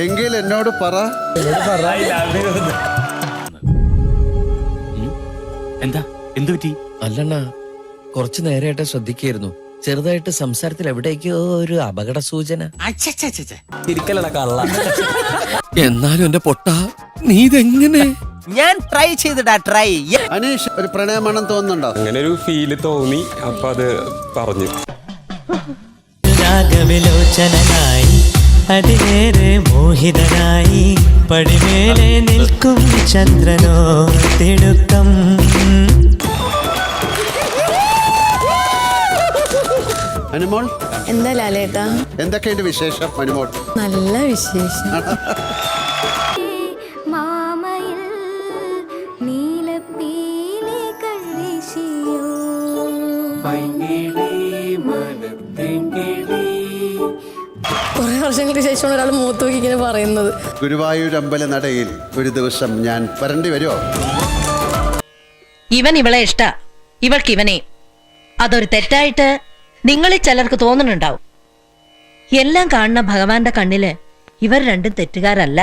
എങ്കിൽ എന്നോട് പറ. എന്താ? എന്തു പറ്റി? അല്ലണ്ണ കുറച്ചു നേരമായിട്ട് ശ്രദ്ധിക്കായിരുന്നു. ചെറുതായിട്ട് സംസാരത്തിൽ എവിടേക്കോ ഒരു അപകട സൂചന എന്നാലും എന്റെ പൊട്ട നീ ഇതെങ്ങനെ? ഞാൻ ട്രൈ ചെയ്തിടാ ട്രൈ അനീഷ് ഒരു പ്രണയമാണെന്ന് തോന്നുന്നുണ്ടോ? അങ്ങനെ ഒരു ഫീൽ തോന്നി അപ്പൊ അത് പറഞ്ഞു. രാഗവിലോചനായി അതിലേറെ മോഹിതനായി പടിമേലെ നിൽക്കും ചന്ദ്രനോ തിടുക്കം. അനുമോൾ? എന്താ ലാലേട്ടാ? എന്തൊക്കെയുണ്ട് വിശേഷം അനുമോൾ? നല്ല വിശേഷം. വീശിയോ കുറെ വർഷങ്ങൾക്ക് ശേഷമാണ് ഒരാൾ മൂത്തു നോക്കി ഇങ്ങനെ പറയുന്നത്. ഗുരുവായൂർ അമ്പല നടയിൽ ഒരു ദിവസം ഞാൻ വരേണ്ടി വരുമോ ഇവൻ ഇവളെ ഇഷ്ട. ഇവൾക്ക് ഇവനെ. അതൊരു തെറ്റായിട്ട് നിങ്ങളിൽ ചിലർക്ക് തോന്നുന്നുണ്ടാവും. എല്ലാം കാണുന്ന ഭഗവാന്റെ കണ്ണിൽ ഇവർ രണ്ടും തെറ്റുകാരല്ല.